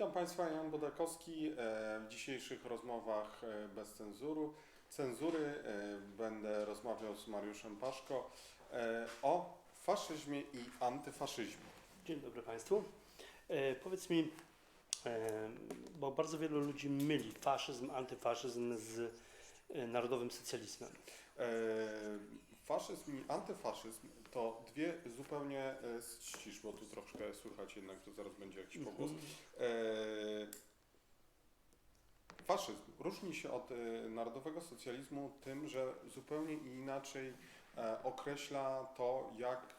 Witam Państwa, Jan Bodakowski. E, W dzisiejszych rozmowach e, bez cenzuru, cenzury e, będę rozmawiał z Mariuszem Paszko o faszyzmie i antyfaszyzmie. Dzień dobry Państwu. E, powiedz mi, e, bo bardzo wielu ludzi myli faszyzm, antyfaszyzm z narodowym socjalizmem. E, Faszyzm i antyfaszyzm to dwie zupełnie e, ścisz, bo tu troszkę słychać jednak, to zaraz będzie jakiś pogłos. E, Faszyzm różni się od e, narodowego socjalizmu tym, że zupełnie inaczej określa to, jak,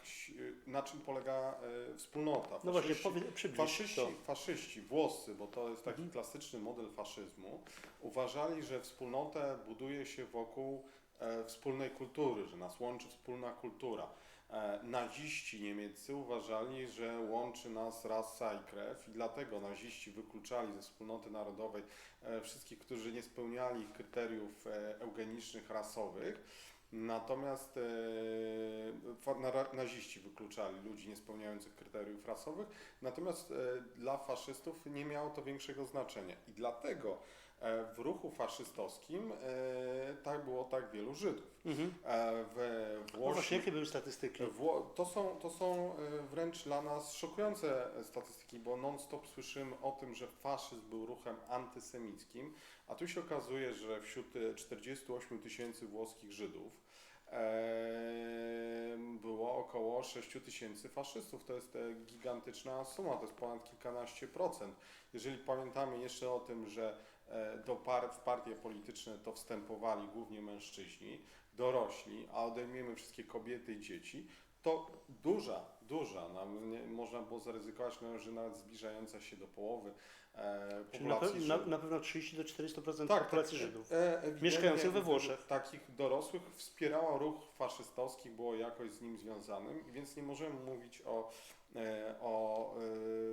na czym polega wspólnota. No właśnie, Faszyści- powie, Faszyści, to. faszyści włoscy, bo to jest taki Mhm. klasyczny model faszyzmu, uważali, że wspólnotę buduje się wokół wspólnej kultury, że nas łączy wspólna kultura. E, naziści niemieccy uważali, że łączy nas rasa i krew i dlatego naziści wykluczali ze wspólnoty narodowej e, wszystkich, którzy nie spełniali kryteriów e, eugenicznych, rasowych. Natomiast e, naziści wykluczali ludzi nie spełniających kryteriów rasowych, natomiast e, dla faszystów nie miało to większego znaczenia. I dlatego e, w ruchu faszystowskim e, tak było tak wielu Żydów. Mhm. E, w No Włoszech właśnie, jakie były statystyki? Wło- to, są, to są e, wręcz dla nas szokujące statystyki, bo non-stop słyszymy o tym, że faszyzm był ruchem antysemickim, a tu się okazuje, że wśród e, 48 tysięcy włoskich Żydów e, było około 6 tysięcy faszystów. To jest e, gigantyczna suma, to jest ponad kilkanaście procent. Jeżeli pamiętamy jeszcze o tym, że e, do par, w partie polityczne to wstępowali głównie mężczyźni, dorośli, a odejmiemy wszystkie kobiety i dzieci, to duża, duża, nam nie, można było zaryzykować, no, że nawet zbliżająca się do połowy e, Czyli na, populacji pe- na, na pewno 30 do 40% Tak, populacji tak, Żydów. e, Mieszkających we Włoszech. Takich dorosłych wspierała ruch faszystowski, było jakoś z nim związanym, więc nie możemy mówić o, e, o,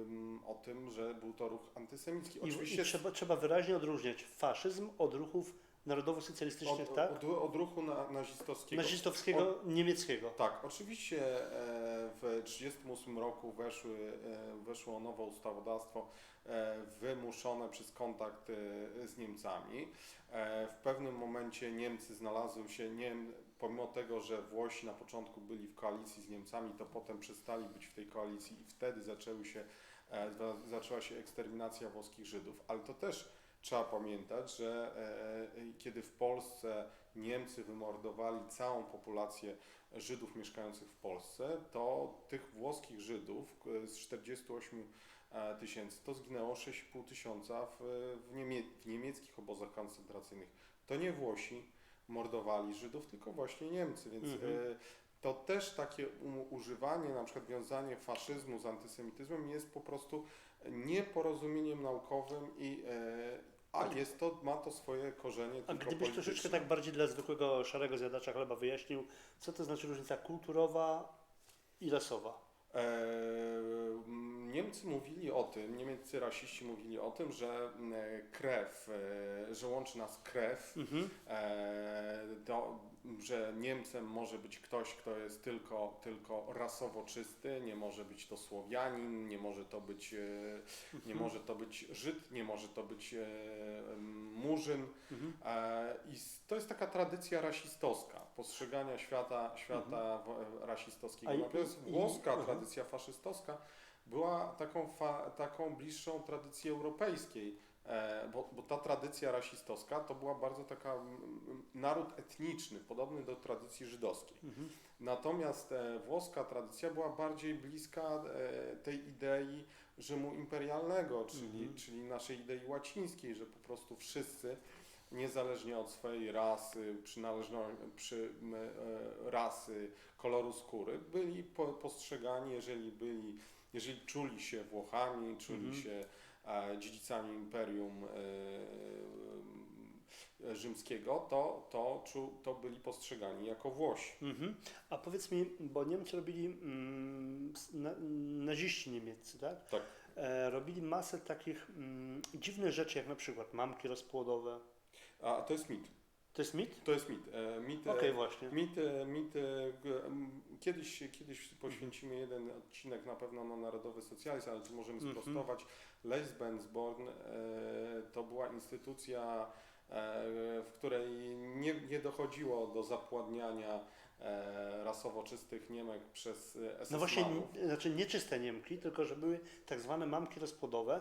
ym, o tym, że był to ruch antysemicki. I, i Oczywiście trzeba, trzeba wyraźnie odróżniać faszyzm od ruchów narodowo-socjalistycznych, od, tak? od, od ruchu na, nazistowskiego. Nazistowskiego, niemieckiego. Tak, oczywiście e, w 1938 roku weszły, e, weszło nowe ustawodawstwo e, wymuszone przez kontakt e, z Niemcami. E, W pewnym momencie Niemcy znalazły się, nie, pomimo tego, że Włosi na początku byli w koalicji z Niemcami, to potem przestali być w tej koalicji i wtedy zaczęły się, e, za- zaczęła się eksterminacja włoskich Żydów. Ale to też trzeba pamiętać, że e, kiedy w Polsce Niemcy wymordowali całą populację Żydów mieszkających w Polsce, to tych włoskich Żydów e, z 48 e, tysięcy to zginęło 6,5 tysiąca w, w niemieckich obozach koncentracyjnych. To nie Włosi mordowali Żydów, tylko właśnie Niemcy, więc Mhm. e, to też takie używanie, na przykład wiązanie faszyzmu z antysemityzmem jest po prostu nieporozumieniem naukowym i e, a jest to, ma to swoje korzenie A gdybyś polityczne. troszeczkę tak bardziej dla zwykłego szarego zjadacza chleba wyjaśnił, co to znaczy różnica kulturowa i rasowa? Eee, Niemcy mówili o tym, niemieccy rasiści mówili o tym, że m, krew, e, że łączy nas krew, Mhm. e, to, że Niemcem może być ktoś, kto jest tylko, tylko rasowo czysty, nie może być to Słowianin, nie może to być, e, nie Mhm. może to być Żyd, nie może to być Murzyn. Mhm. I to jest taka tradycja rasistowska, postrzegania świata, świata w- rasistowskiego. I- Natomiast i- włoska aha. tradycja faszystowska była taką, fa, taką bliższą tradycji europejskiej, e, bo, bo ta tradycja rasistowska to była bardzo taka naród etniczny, podobny do tradycji żydowskiej. Mhm. Natomiast e, włoska tradycja była bardziej bliska e, tej idei Rzymu imperialnego, czyli, Mhm. czyli naszej idei łacińskiej, że po prostu wszyscy, niezależnie od swojej rasy, przy, rasy, koloru skóry, byli po, postrzegani, jeżeli byli, jeżeli czuli się Włochami, czuli Mhm. się e, dziedzicami imperium e, rzymskiego, to, to, czu, to byli postrzegani jako Włosi. Mhm. A powiedz mi, bo Niemcy robili, mm, na, naziści niemieccy, tak? Tak. E, robili masę takich mm, dziwnych rzeczy, jak na przykład mamki rozpłodowe. A to jest mit. To jest mit? To jest mit. E, mit e, Okej, właśnie. Mit, e, mit kiedyś, kiedyś poświęcimy jeden odcinek na pewno na narodowy socjalizm, ale tu możemy Mhm. sprostować. Leisbensborn e, to była instytucja, w której nie, nie dochodziło do zapładniania rasowo czystych Niemek przez e, No właśnie, znaczy nie czyste Niemki, tylko że były tak zwane mamki rozpłodowe,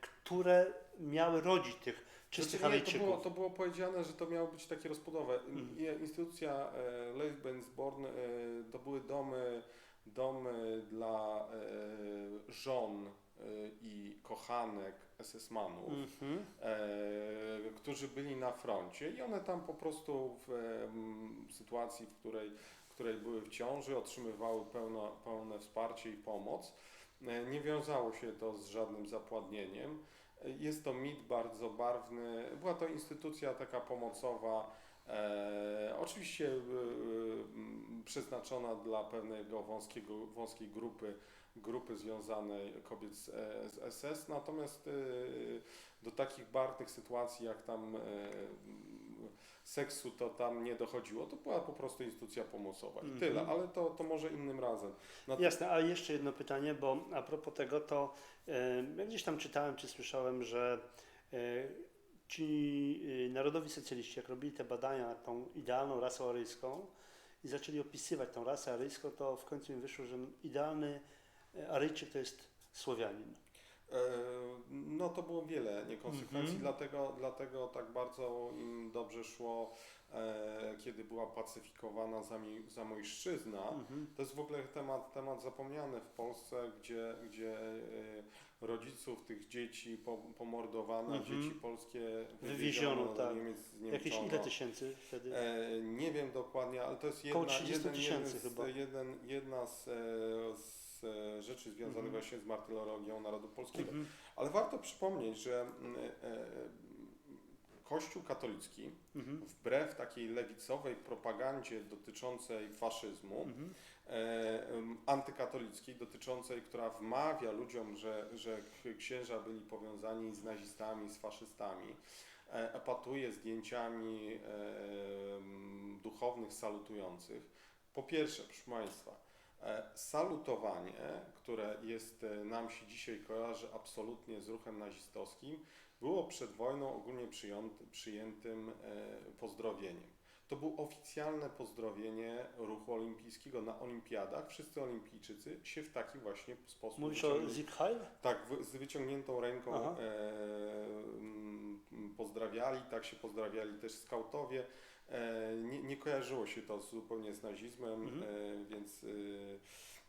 które miały rodzić tych czystych Znaczy, nie, to, było, to było powiedziane, że to miało być takie rozpłodowe. Mhm. I- Instytucja e, e, to były domy, domy dla e, żon e, i kochanek SS-manów, Mhm. e, którzy byli na froncie i one tam po prostu w e, sytuacji, w której, w której były w ciąży, otrzymywały pełno, pełne wsparcie i pomoc. E, Nie wiązało się to z żadnym zapładnieniem. E, Jest to mit bardzo barwny. Była to instytucja taka pomocowa, e, oczywiście e, przeznaczona dla pewnego wąskiego, wąskiej grupy, grupy związanej kobiet z, e, z SS, natomiast e, do takich barwnych sytuacji jak tam e, seksu to tam nie dochodziło. To była po prostu instytucja pomocowa i Mhm. tyle, ale to, to może innym razem. Nat- Jasne, a jeszcze jedno pytanie, bo a propos tego, to ja gdzieś tam czytałem czy słyszałem, że e, ci e, narodowi socjaliści, jak robili te badania nad tą idealną rasą aryjską i zaczęli opisywać tą rasę aryjską, to w końcu im wyszło, że idealny e, Aryjczyk to jest Słowianin. E, No to było wiele niekonsekwencji, Mhm. dlatego, dlatego tak bardzo im dobrze szło, e, kiedy była pacyfikowana zamojszczyzna. Mhm. To jest w ogóle temat, temat zapomniany w Polsce, gdzie, gdzie e, rodziców tych dzieci po, pomordowano, Mhm. dzieci polskie Wywieziono, tak. Niemiec, Jakieś ile tysięcy wtedy? E, nie wiem dokładnie, ale to jest jedna, 30 jeden, jeden z, jeden, jedna z, e, z e, rzeczy związanych Mhm. właśnie z martyrologią narodu polskiego. Mhm. Ale warto przypomnieć, że mm, e, Kościół katolicki, Mhm. wbrew takiej lewicowej propagandzie dotyczącej faszyzmu, Mhm. e, antykatolickiej, dotyczącej, która wmawia ludziom, że, że księża byli powiązani z nazistami, z faszystami, e, epatuje zdjęciami e, duchownych salutujących. Po pierwsze, proszę Państwa, e, salutowanie, które jest, e, nam się dzisiaj kojarzy absolutnie z ruchem nazistowskim, było przed wojną ogólnie przyjęty, przyjętym e, pozdrowieniem. To było oficjalne pozdrowienie ruchu olimpijskiego na olimpiadach. Wszyscy olimpijczycy się w taki właśnie sposób Mówisz o? Tak, z wyciągniętą ręką Aha. e, pozdrawiali, tak się pozdrawiali też skautowie. E, nie, nie kojarzyło się to zupełnie z nazizmem, Mhm. e, więc e,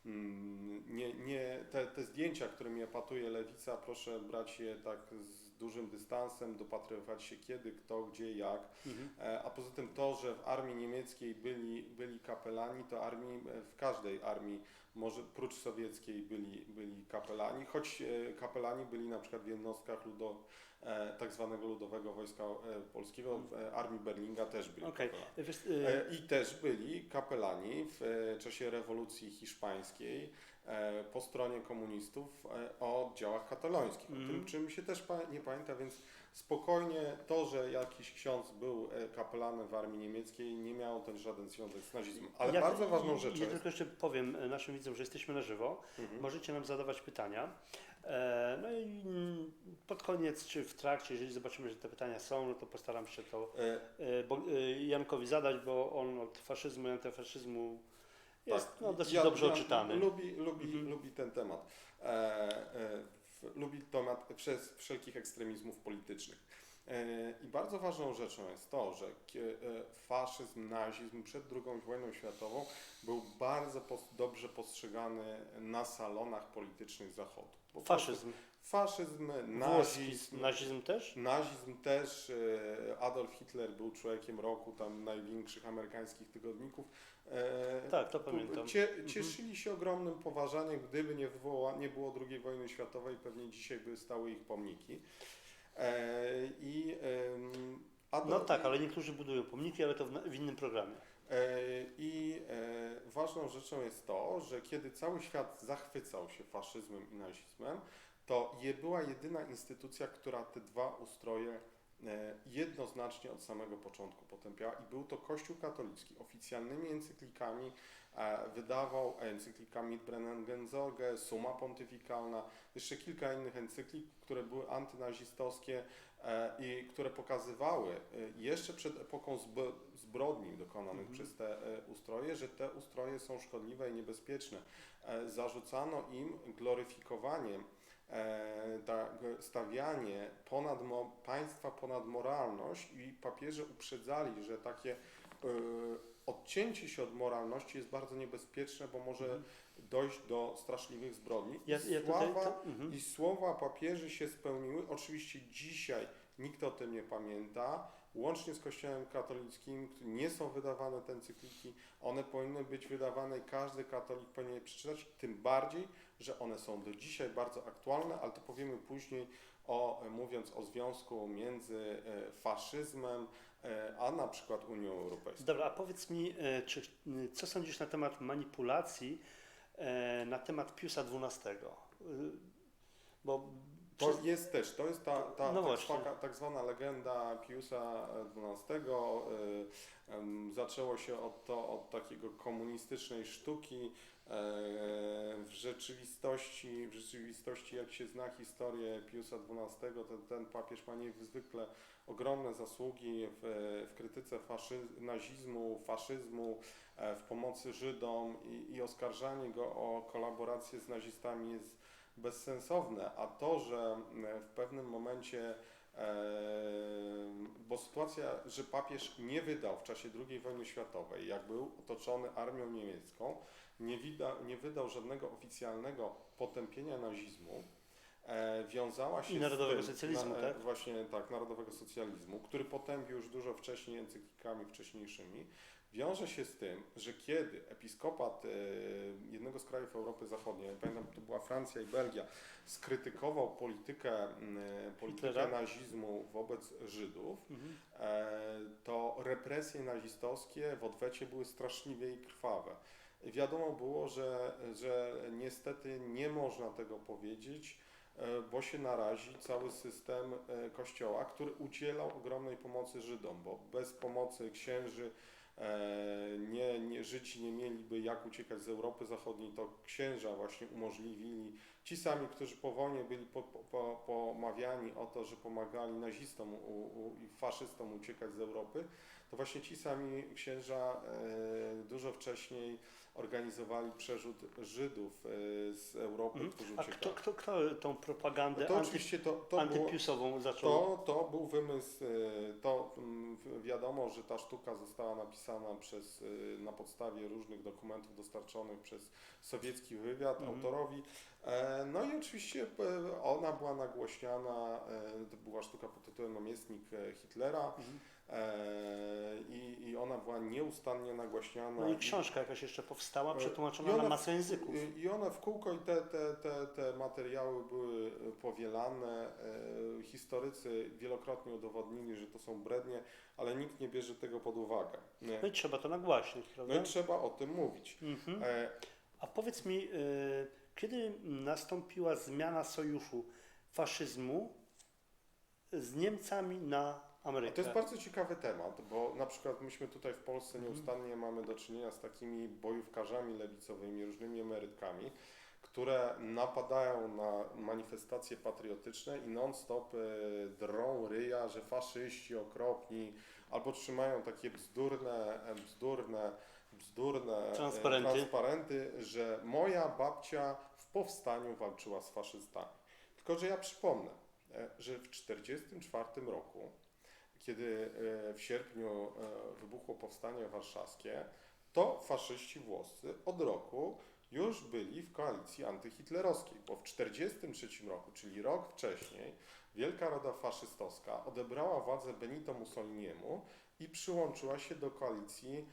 mm, nie, nie, te, te zdjęcia, którymi epatuje lewica, proszę brać je tak z dużym dystansem, dopatrywać się kiedy, kto, gdzie, jak. Mhm. E, A poza tym to, że w armii niemieckiej byli, byli kapelani, to armii, e, w każdej armii, może prócz sowieckiej byli, byli kapelani, choć e, kapelani byli na przykład w jednostkach ludo, tak zwanego Ludowego Wojska Polskiego, w armii Berlinga też byli kapelani. Y, E, I też byli kapelani w czasie rewolucji hiszpańskiej po stronie komunistów e, o oddziałach katalońskich. O Mhm. tym czym się też nie pamięta, więc spokojnie to, że jakiś ksiądz był e, kapelanem w armii niemieckiej nie miało to żaden związek z nazizmem. Ale jak- bardzo ważną Ja rzeczą tylko jest... jeszcze powiem e, naszym widzom, że jesteśmy na żywo. Mhm. Możecie nam zadawać pytania. E, No i mm, pod koniec, czy w trakcie, jeżeli zobaczymy, że te pytania są, no to postaram się to E, e, e, Jankowi zadać, bo on od faszyzmu i antyfaszyzmu jest tak, no, dosyć Jan- dobrze Jan oczytany. Lubi, lubi, Mhm. lubi ten temat. E, e, w, lubi temat przez wszelkich ekstremizmów politycznych. E, I bardzo ważną rzeczą jest to, że e, faszyzm, nazizm przed II wojną światową był bardzo pos, dobrze postrzegany na salonach politycznych Zachodu. Prostu Faszyzm. Faszyzm, Włoski. nazizm, Nazizm też? Nazizm też, e, Adolf Hitler był człowiekiem roku, tam największych amerykańskich tygodników. E, Tak, to pamiętam. Cie, cieszyli się ogromnym poważaniem, gdyby nie, wywoła, nie było II wojny światowej, pewnie dzisiaj by stały ich pomniki. E, I Adolf, No tak, ale niektórzy budują pomniki, ale to w, innym programie. I ważną rzeczą jest to, że kiedy cały świat zachwycał się faszyzmem i nazizmem, to je była jedyna instytucja, która te dwa ustroje e, jednoznacznie od samego początku potępiała i był to Kościół katolicki. Oficjalnymi encyklikami e, wydawał encyklikami Brennengensorge, Summa Pontyficalna, jeszcze kilka innych encyklik, które były antynazistowskie e, i które pokazywały e, jeszcze przed epoką zb- zbrodni dokonanych Mhm. przez te e, ustroje, że te ustroje są szkodliwe i niebezpieczne. E, Zarzucano im gloryfikowanie, e, stawianie ponad państwa ponad moralność i papieże uprzedzali, że takie e, odcięcie się od moralności jest bardzo niebezpieczne, bo może Mhm. dojść do straszliwych zbrodni. Ja, ja tutaj, sława to, mhm. i słowa papieży się spełniły. Oczywiście dzisiaj nikt o tym nie pamięta. Łącznie z Kościołem katolickim, nie są wydawane te encykliki. One powinny być wydawane i każdy katolik powinien je przeczytać. Tym bardziej, że one są do dzisiaj bardzo aktualne, ale to powiemy później, o, mówiąc o związku między e, faszyzmem e, a na przykład Unią Europejską. Dobra, a powiedz mi, e, czy, co sądzisz na temat manipulacji na temat Piusa XII? Y, Bo jest też, to jest ta, ta No tak, tak zwana legenda Piusa XII. y, Zaczęło się od, to, od takiego komunistycznej sztuki. E, W rzeczywistości, w rzeczywistości, jak się zna historię Piusa XII, to ten papież ma niezwykle ogromne zasługi w, w krytyce nazizmu, faszyzmu, e, w pomocy Żydom i, i oskarżanie go o kolaborację z nazistami jest bezsensowne, a to, że mm, w pewnym momencie, e, bo sytuacja, że papież nie wydał w czasie II wojny światowej, jak był otoczony armią niemiecką, nie, wida, nie wydał żadnego oficjalnego potępienia nazizmu, e, wiązała się I narodowego z tym, socjalizmu, tak? Właśnie tak, narodowego socjalizmu, który potępił już dużo wcześniej encyklikami wcześniejszymi, wiąże się z tym, że kiedy episkopat e, jednego z krajów Europy Zachodniej, pamiętam to była Francja i Belgia, skrytykował politykę, m, politykę nazizmu wobec Żydów, Mhm. e, to represje nazistowskie w odwecie były straszliwie i krwawe. Wiadomo było, że, że niestety nie można tego powiedzieć, e, bo się narazi cały system e, kościoła, który udzielał ogromnej pomocy Żydom, bo bez pomocy księży e, nie, nie, Żydzi nie mieliby jak uciekać z Europy Zachodniej, to księża właśnie umożliwili, ci sami, którzy po wojnie byli po, po, po, pomawiani o to, że pomagali nazistom i faszystom uciekać z Europy, to właśnie ci sami księża e, dużo wcześniej organizowali przerzut Żydów e, z Europy, Mhm. którzy A uciekali. kto, kto, kto tą propagandę No to anty, oczywiście to, to było, antypiusową zaczął? to, to był wymysł, e, to mm, wiadomo, że ta sztuka została napisana przez, e, na podstawie różnych dokumentów dostarczonych przez sowiecki wywiad Mhm. autorowi. E, No i oczywiście e, ona była nagłośniana, e, to była sztuka pod tytułem Namiestnik Hitlera Mhm. i, i ona była nieustannie nagłaśniana. No i książka jakaś jeszcze powstała, przetłumaczona ona na masę języków. I one w kółko i te, te, te, te materiały były powielane. Historycy wielokrotnie udowodnili, że to są brednie, ale nikt nie bierze tego pod uwagę. Nie. No i trzeba to nagłaśniać, prawda? No i trzeba o tym mówić. Mhm. A powiedz mi, y, kiedy nastąpiła zmiana sojuszu faszyzmu z Niemcami na A Amerykę? to jest bardzo ciekawy temat, bo na przykład myśmy tutaj w Polsce nieustannie mamy do czynienia z takimi bojówkarzami lewicowymi, różnymi emerytkami, które napadają na manifestacje patriotyczne i non-stop e, drą ryja, że faszyści okropni, albo trzymają takie bzdurne, e, bzdurne, bzdurne e, Transparenty. transparenty, że moja babcia powstaniu walczyła z faszystami. Tylko, że ja przypomnę, e, że w 1944 roku kiedy e, w sierpniu e, wybuchło powstanie warszawskie, to faszyści włoscy od roku już byli w koalicji antyhitlerowskiej, bo w 1943 roku, czyli rok wcześniej, Wielka Rada Faszystowska odebrała władzę Benito Mussoliniemu i przyłączyła się do koalicji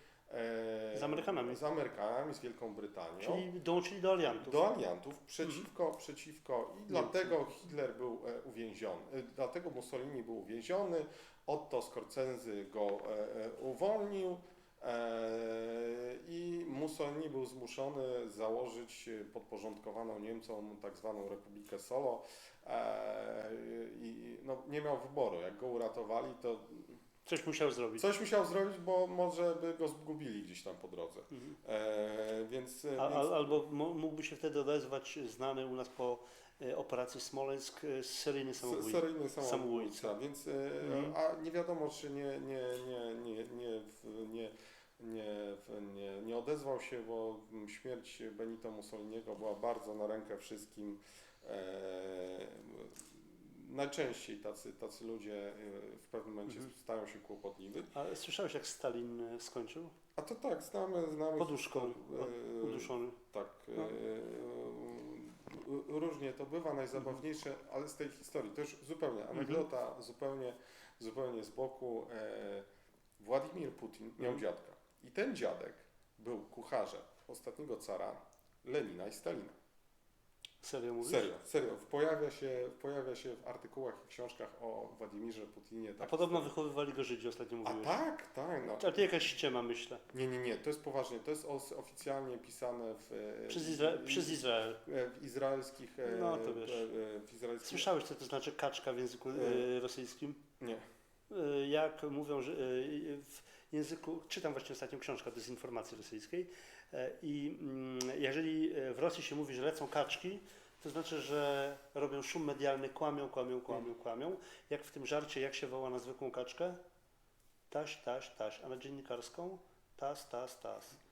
Z Amerykanami. z Amerykanami, z Wielką Brytanią Czyli dołączyli do aliantów. do aliantów przeciwko, przeciwko i dlatego Hitler był e, uwięziony, e, dlatego Mussolini był uwięziony, Otto Scorsese go e, e, uwolnił e, i Mussolini był zmuszony założyć e, podporządkowaną Niemcom tak zwaną Republikę Solo e, i no, nie miał wyboru. Jak go uratowali, to Coś musiał zrobić. coś musiał zrobić, bo może by go zgubili gdzieś tam po drodze. Mhm. E, więc, A, więc al- albo mógłby się wtedy odezwać znany u nas po e, operacji Smoleńsk e, seryjny samobójca. seryjny samobójca, więc e, Mhm. a nie wiadomo, czy nie, nie, nie, nie, nie, nie, nie, nie, nie odezwał się, bo śmierć Benito Mussoliniego była bardzo na rękę wszystkim. E, najczęściej tacy, tacy ludzie e, w pewnym momencie Mhm. stają się kłopotliwi. A słyszałeś, jak Stalin e, skończył? A to tak, znamy, znamy. Poduszką, e, uduszony. Tak. No. e, e, różnie to bywa, najzabawniejsze, ale z tej historii, to już zupełnie anegdota, zupełnie, zupełnie z boku. E, Władimir Putin miał Mhm. dziadka i ten dziadek był kucharzem ostatniego cara Lenina i Stalina. Serio mówisz? Serio, serio. Pojawia się, pojawia się w artykułach i książkach o Władimirze Putinie. A tak podobno historia. wychowywali go Żydzi, ostatnio A mówiłeś. tak, tak. No. Ale to jakaś ściema, myślę. Nie, nie, nie, to jest poważnie. To jest oficjalnie pisane w, e, Przez, Izra- przez Izrael. e, w izraelskich. e, No, to wiesz. W izraelskich. Słyszałeś, co to znaczy kaczka w języku rosyjskim? Nie. Jak mówią, że w języku, czytam właśnie ostatnią książkę, to jest informacji rosyjskiej i mm, jeżeli e, w Rosji się mówi, że lecą kaczki, to znaczy, że robią szum medialny, kłamią, kłamią, kłamią, kłamią. Jak w tym żarcie, jak się woła na zwykłą kaczkę? Taś, taś, taś. A na dziennikarską? Tas, tas, tas.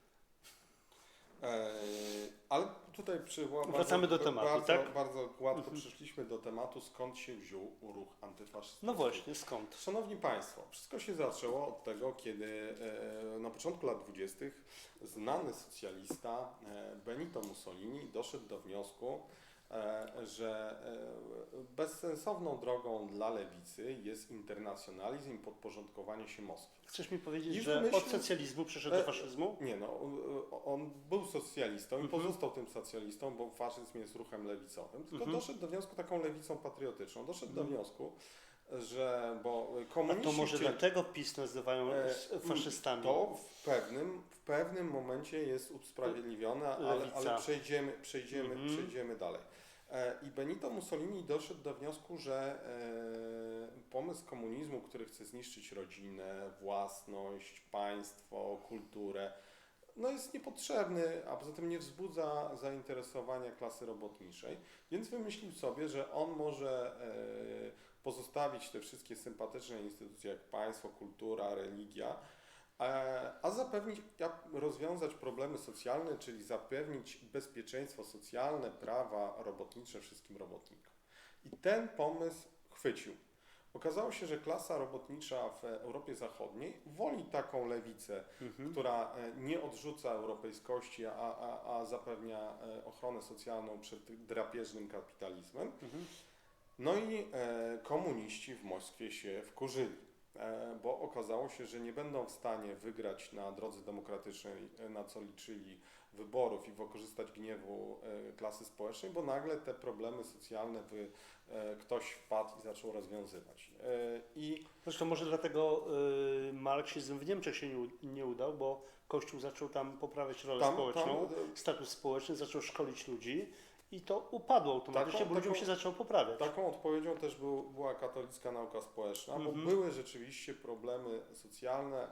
E, ale tutaj przy, bardzo, Wracamy do tematu, bardzo, tak? Bardzo gładko Mhm. przyszliśmy do tematu, skąd się wziął ruch antyfaszystowski. No właśnie, skąd? Szanowni Państwo, wszystko się zaczęło od tego, kiedy e, na początku lat 20. znany socjalista e, Benito Mussolini doszedł do wniosku, że e, bezsensowną drogą dla lewicy jest internacjonalizm i podporządkowanie się Moskwie. Chcesz mi powiedzieć, I że wymyślił- od socjalizmu przeszedł do E, faszyzmu? Nie no, on- był socjalistą i Mhm. pozostał tym socjalistą, bo faszyzm jest ruchem lewicowym, tylko Mhm. doszedł do wniosku taką lewicą patriotyczną. Doszedł do Mhm. wniosku, że bo A komuniści to może dlatego PiS nazywają E, faszystami? To w pewnym, w pewnym momencie jest usprawiedliwione, ale, ale przejdziemy, przejdziemy, Mhm. przejdziemy dalej. E, I Benito Mussolini doszedł do wniosku, że e, pomysł komunizmu, który chce zniszczyć rodzinę, własność, państwo, kulturę, no jest niepotrzebny, a poza tym nie wzbudza zainteresowania klasy robotniczej, więc wymyślił sobie, że on może e, pozostawić te wszystkie sympatyczne instytucje jak państwo, kultura, religia, a zapewnić, jak rozwiązać problemy socjalne, czyli zapewnić bezpieczeństwo socjalne, prawa robotnicze wszystkim robotnikom. I ten pomysł chwycił. Okazało się, że klasa robotnicza w Europie Zachodniej woli taką lewicę, Mhm. która e, nie odrzuca europejskości, a, a, a zapewnia e, ochronę socjalną przed drapieżnym kapitalizmem. Mhm. No i e, komuniści w Moskwie się wkurzyli, e, bo okazało się, że nie będą w stanie wygrać na drodze demokratycznej, e, na co liczyli wyborów i wykorzystać gniewu e, klasy społecznej, bo nagle te problemy socjalne e, ktoś wpadł i zaczął rozwiązywać. E, I Zresztą może dlatego marksizm w Niemczech się nie udał, bo Kościół zaczął tam poprawiać rolę tam, społeczną, tam status społeczny, zaczął szkolić ludzi i to upadło automatycznie, Taką- bo ludziom się zaczęło poprawiać. Taką odpowiedzią też był, była katolicka nauka społeczna, Mhm. bo były rzeczywiście problemy socjalne,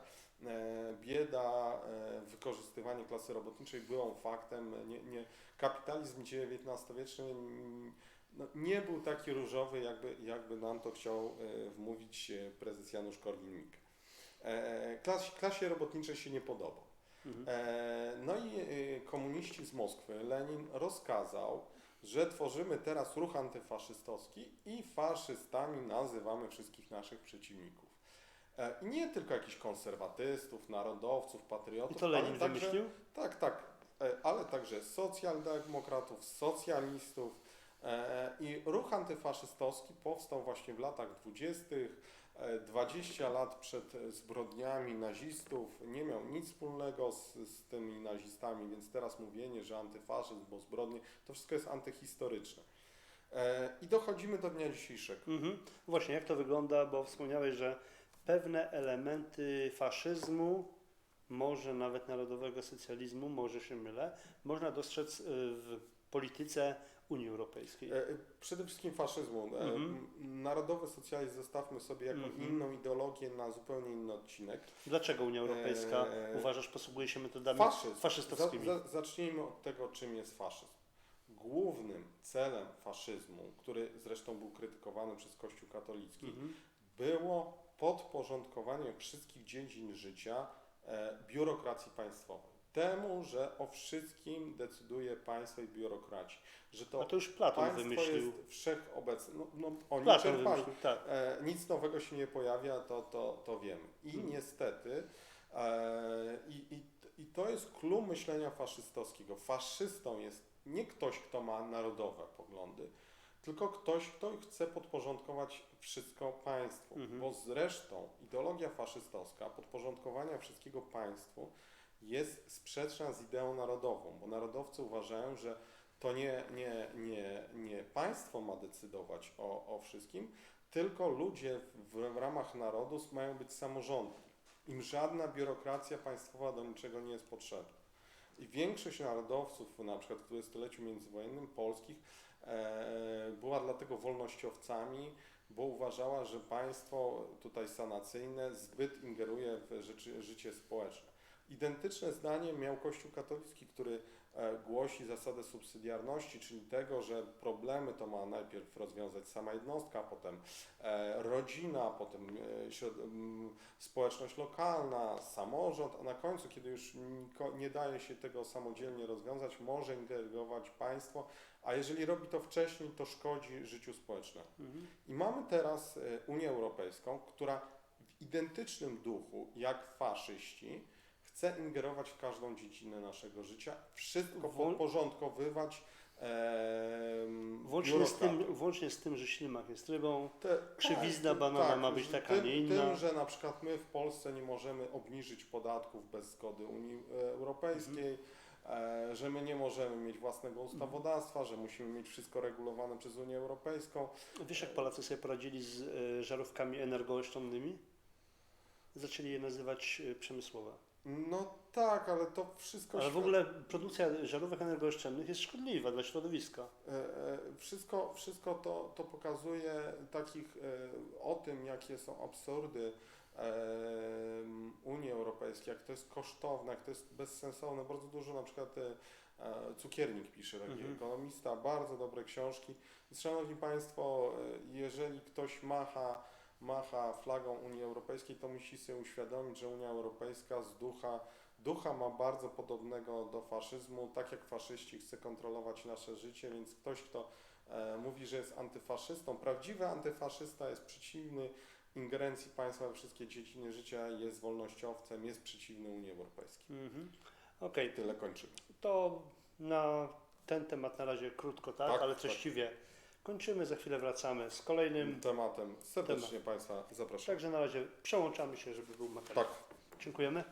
e, bieda, e, wykorzystywanie klasy robotniczej było faktem. Nie, nie, kapitalizm XIX-wieczny mm, no, nie był taki różowy, jakby, jakby nam to chciał e, wmówić e, prezes Janusz Korwin-Mikke. E, klas, klasie robotniczej się nie podobał. Mhm. E, No i e, komuniści z Moskwy, Lenin rozkazał, że tworzymy teraz ruch antyfaszystowski i faszystami nazywamy wszystkich naszych przeciwników. E, I nie tylko jakichś konserwatystów, narodowców, I patriotów, to Lenin także, wymyślił? tak, tak, e, ale także socjaldemokratów, socjalistów. I ruch antyfaszystowski powstał właśnie w latach dwudziestych. E, 20 lat przed zbrodniami nazistów nie miał nic wspólnego z, z tymi nazistami, więc teraz mówienie, że antyfaszyzm, bo zbrodnie, to wszystko jest antyhistoryczne. E, I dochodzimy do dnia dzisiejszego. Mhm. Właśnie, jak to wygląda, bo wspomniałeś, że pewne elementy faszyzmu może nawet narodowego socjalizmu, może się mylę, można dostrzec y, w polityce Unii Europejskiej. E, Przede wszystkim faszyzmu. E, Mhm. Narodowy socjalizm zostawmy sobie jako Mhm. inną ideologię na zupełnie inny odcinek. Dlaczego Unia Europejska, Eee, uważasz, posługuje się metodami Faszyzm. faszystowskimi? Za, za, zacznijmy od tego, czym jest faszyzm. Głównym celem faszyzmu, który zresztą był krytykowany przez Kościół katolicki, Mhm. było podporządkowanie wszystkich dziedzin życia e, biurokracji państwowej. Temu, że o wszystkim decyduje państwo i biurokraci. Że A to, to już Platon państwo wymyślił. jest wszechobecne. No, no, oni Platon czerpali. wymyślił, tak. E, nic nowego się nie pojawia, to, to, to wiemy. I Mhm. niestety, e, i, i, i to jest clue myślenia faszystowskiego. Faszystą jest nie ktoś, kto ma narodowe poglądy, tylko ktoś, kto chce podporządkować wszystko państwu. Mhm. Bo zresztą ideologia faszystowska podporządkowania wszystkiego państwu jest sprzeczna z ideą narodową, bo narodowcy uważają, że to nie, nie, nie, nie państwo ma decydować o, o wszystkim, tylko ludzie w, w ramach narodu mają być samorządni. Im żadna biurokracja państwowa do niczego nie jest potrzebna. I większość narodowców, na przykład w dwudziestoleciu międzywojennym polskich, e, była dlatego wolnościowcami, bo uważała, że państwo tutaj sanacyjne zbyt ingeruje w życie, życie społeczne. Identyczne zdanie miał Kościół katolicki, który e, głosi zasadę subsydiarności, czyli tego, że problemy to ma najpierw rozwiązać sama jednostka, potem e, rodzina, potem e, społeczność lokalna, samorząd, a na końcu, kiedy już nie daje się tego samodzielnie rozwiązać, może ingerować państwo, a jeżeli robi to wcześniej, to szkodzi życiu społecznemu. Mhm. I mamy teraz Unię Europejską, która w identycznym duchu jak faszyści chce ingerować w każdą dziedzinę naszego życia, wszystko podporządkowywać em, Włącznie z, tym, włącznie z tym, że ślimak jest rybą, Te, krzywizna tak, banana tak, ma być taka, tym, nie inna. Tym, że na przykład my w Polsce nie możemy obniżyć podatków bez zgody Unii e, Europejskiej, e, że my nie możemy mieć własnego ustawodawstwa, że musimy mieć wszystko regulowane przez Unię Europejską. Wiesz, jak Polacy sobie poradzili z e, żarówkami energooszczędnymi? Zaczęli je nazywać e, przemysłowe. No tak, ale to wszystko Ale w ogóle produkcja żarówek energooszczędnych jest szkodliwa dla środowiska. E, e, Wszystko, wszystko to, to pokazuje takich e, o tym, jakie są absurdy Unii Europejskiej, jak to jest kosztowne, jak to jest bezsensowne. Bardzo dużo na przykład Cukiernik pisze, taki Mhm. ekonomista, bardzo dobre książki. Szanowni Państwo, jeżeli ktoś macha, macha flagą Unii Europejskiej, to musi sobie uświadomić, że Unia Europejska z ducha ducha ma bardzo podobnego do faszyzmu. Tak jak faszyści chce kontrolować nasze życie, więc ktoś, kto e, mówi, że jest antyfaszystą, prawdziwy antyfaszysta jest przeciwny ingerencji państwa we wszystkie dziedziny życia, jest wolnościowcem, jest przeciwny Unii Europejskiej. Mhm. Okej, Tyle kończymy. to na ten temat na razie krótko, tak, Tak, ale tak. treściwie kończymy, za chwilę wracamy z kolejnym. Tematem serdecznie Państwa zapraszam. Także na razie przełączamy się, żeby był materiał. Tak. Dziękujemy.